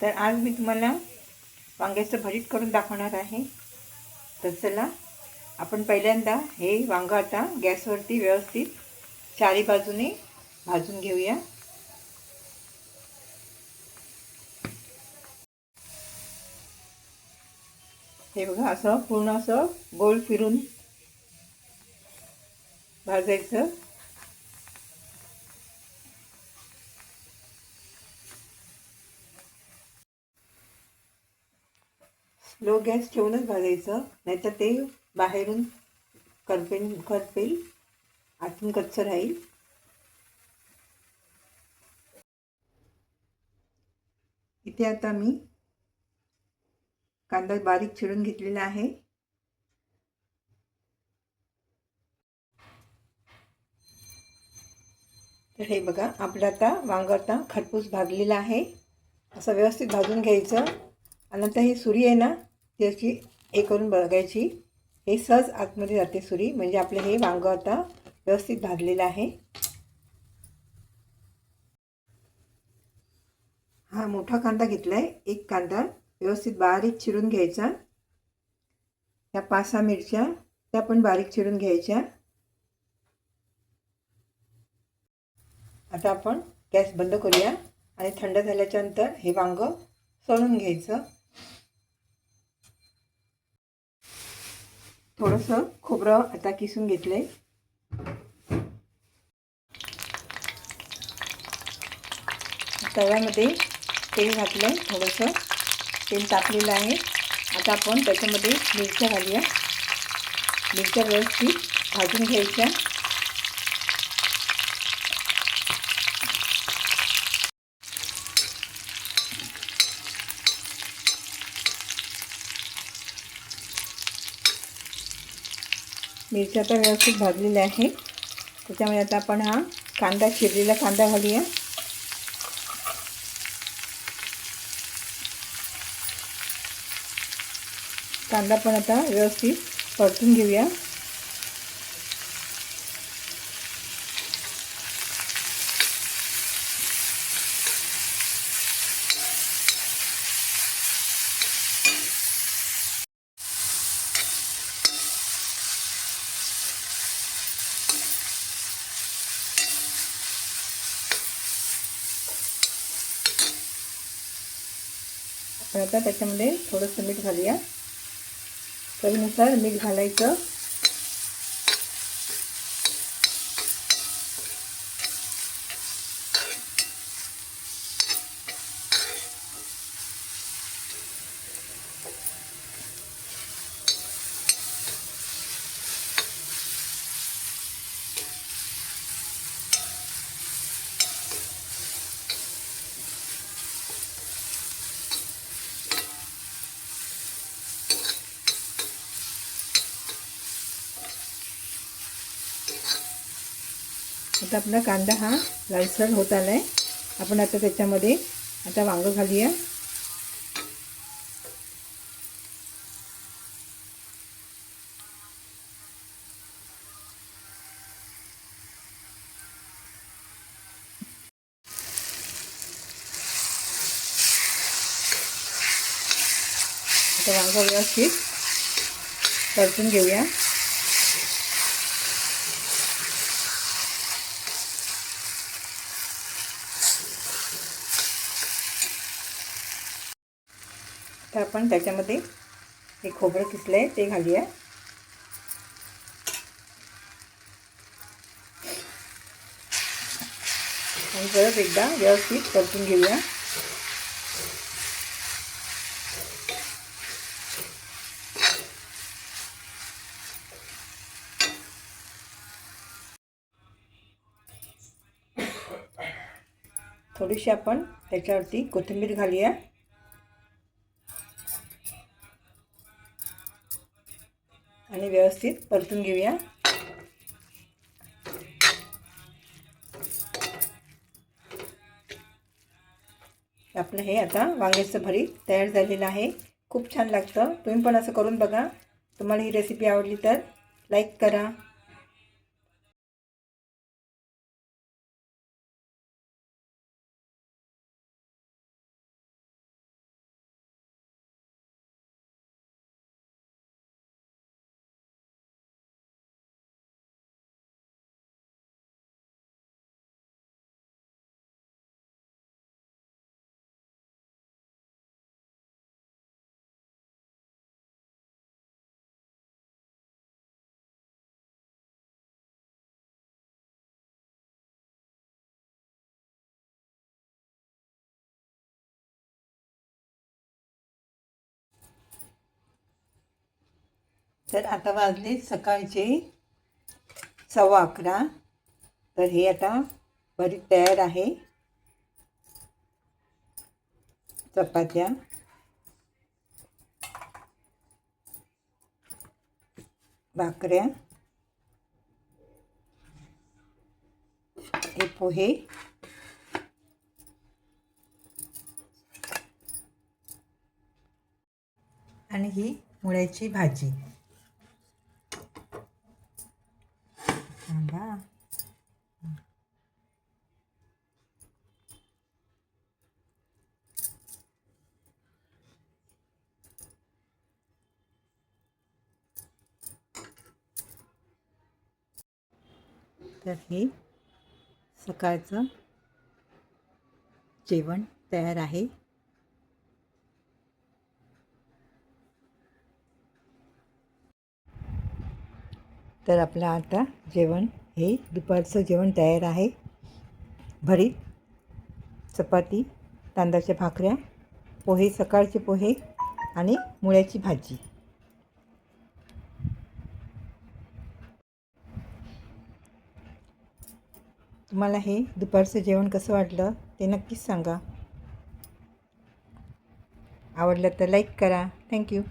तर आज मी तुम्हाला वांग्याचं भरीत करून दाखवणार आहे. तर चला आपण पहिल्यांदा हे वांगं आता गॅसवरती व्यवस्थित चारी बाजूने भाजून घेऊया. हे बघा असं पूर्ण असं गोल फिरून भाजायचं. लो गॅस ठेवूनच भाजायचं नाहीतर ते बाहेरून करपेन करपेल आतून कच्चं राहील. इथे आता मी कांदा बारीक चिरून घेतलेला आहे. तर हे बघा आपलं आता वांगरता खरपूस भाजलेला आहे. असं व्यवस्थित भाजून घ्यायचं. आणि आता ही सुरी आहे ना त्याची हे करून बघायची. हे सहज आतमध्ये जाते सुरी. म्हणजे आपलं हे वांगं आता व्यवस्थित भाजलेलं आहे. हा मोठा कांदा घेतला आहे एक कांदा व्यवस्थित बारीक चिरून घ्यायचा. त्या पाच सहा मिरच्या त्या पण बारीक चिरून घ्यायच्या. आता आपण गॅस बंद करूया आणि थंड झाल्याच्यानंतर हे वांगं सोलून घ्यायचं. थोडंसं खोबरं आता किसून घेतलंय. तव्यामध्ये तेल घातलं आहे थोडंसं. तेल तापलेलं आहे. आता आपण त्याच्यामध्ये मिरच्या घालूया. मिरच्या व्यवस्थित भाजून घ्यायच्या. मिरच्या तर व्यवस्थित भाजलेल्या आहे त्याच्यामुळे आता आपण हा कांदा चिरलेला कांदा घालूया. कांदा पण आता व्यवस्थित परतून घेऊया. आता त्याच्यामध्ये थोडंसं मीठ घालूया. चवीनुसार मीठ घालायचं. आता आपला कांदा हा लालसर होत आला आहे आपण आता त्याच्यामध्ये आता वांगं घालूया. आता वांगं व्यवस्थित परतून घेऊया. तर आपण त्याच्यामध्ये हे खोबरं किसलं आहे ते घालूया. आणि परत एकदा व्यवस्थित परतून घेऊया. थोडीशी आपण त्याच्यावरती कोथिंबीर घालूया. आणि व्यवस्थित परतून घेऊया. आपलं हे आता वांग्याचं भरीत तयार झालेलं आहे. खूप छान लागतं. तुम्ही पण असं करून बघा. तुम्हाला ही रेसिपी आवडली तर लाईक करा. तर आता वाजले सकाळचे सव्वा अकरा. तर हे आता भरीत तयार आहे. चपात्या. भाकऱ्या. हे पोहे. आणि ही मुळ्याची भाजी. तर हे सकाळचं जेवण तयार आहे. तर आपलं आता जेवण हे दुपारचं जेवण तयार आहे. भरीत चपाती तांदळाच्या भाकऱ्या पोहे सकाळचे पोहे आणि मुळ्याची भाजी. तुम्हाला हे दुपारचं जेवण कसं वाटलं ते नक्कीच सांगा. आवडलं तर लाईक करा. थँक्यू